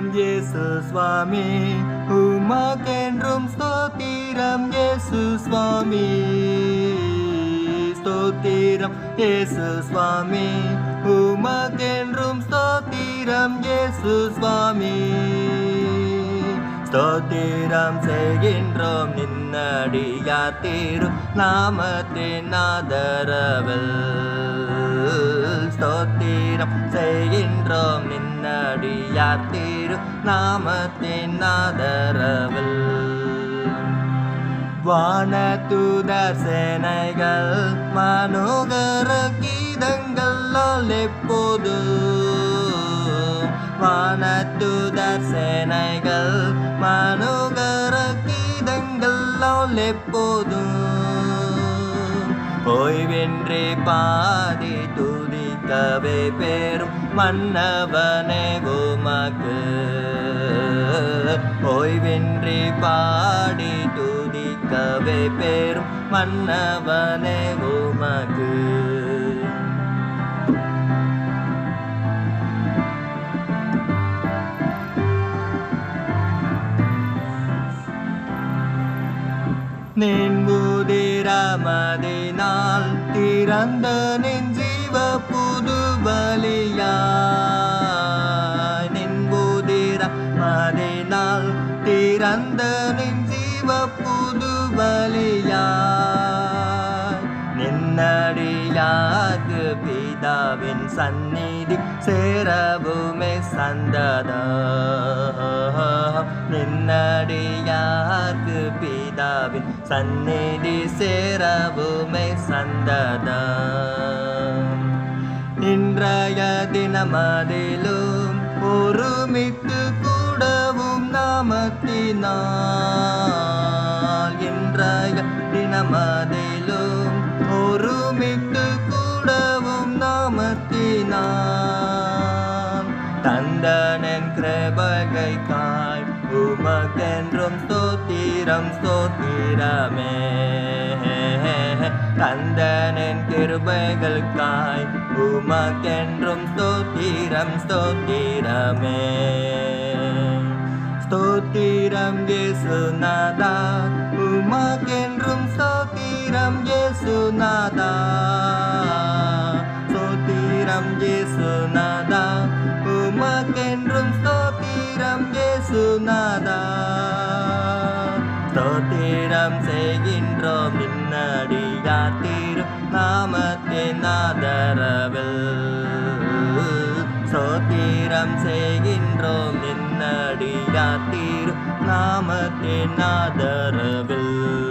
ஸ்தோத்திரம் இயேசு சுவாமி. உமக்கென்றும் ஸ்தோத்திரம் இயேசு சுவாமி. ஸ்தோத்திரம் இயேசு சுவாமி. உமக்கென்றும் ஸ்தோத்திரம் இயேசு சுவாமி. ஸ்தோத்திரம் செய்கின்றோம். நின்னடியார் தீரு நாமத்தின் ஆதரவில். ஸ்தோத்திரம் செய்கின்றோம். நின்னடியார் தீரு நாமத்தின் ஆதரவில். வானதூதர் சேனைகள் மனோகர கீதங்கள் எப்போது? சேனைகள் மனோகர கீதங்கள் எப்போதும் ஓய்வென்றே பாதி துதிக்கவே பேரும் மன்னவனே உமக்கு. ஓய்வென்றே பாடி துதிக்கவே பேரும் மன்னவனே உமக்கு. நின்புதிரமதினால் திறந்த நெஞ்சீவ புது பலியாய் நின்புதிரமதினால் திறந்த நெஞ்சீவ புது பலியாய் நின்னடியாக்கு பிதாவின் சந்நிதி சேரவுமே சந்ததா. நின்னடியாக்கு பிதாவின் சந்நிதி சேரவுமே சந்ததா. இன்றைய தினமதிலும் ஒருமித்து கூடவும் நாமத்தினால். இன்றைய தினமதிலும் ஒருமித்து கூடவும் நாமத்தினால். தந்தனன் கிருபகை காய் உமக்கென்றும் ஸ்தோத்திரம் ஸ்தோத்திரமே தந்தனின் கிருபைகளுக்காய் உமக்கென்றும் ஸ்தோத்திரம் ஸ்தோத்திரமே ஸ்தோத்திரம் இயேசுநாதா உமக்கென்றும் ஸ்தோத்திரம் இயேசுநாதா. ஸ்தோத்திரம் இயேசுநாதா உமக்கென்றும் இயேசுநாதா ஸ்தோத்திரம் செய்கின்றோம் நின்னடியார் தீரு நாமத்தின் ஆதரவில் சோத்திரம் செய்கின்றோம் நின்னடியார் தீரு நாமத்தின் ஆதரவில்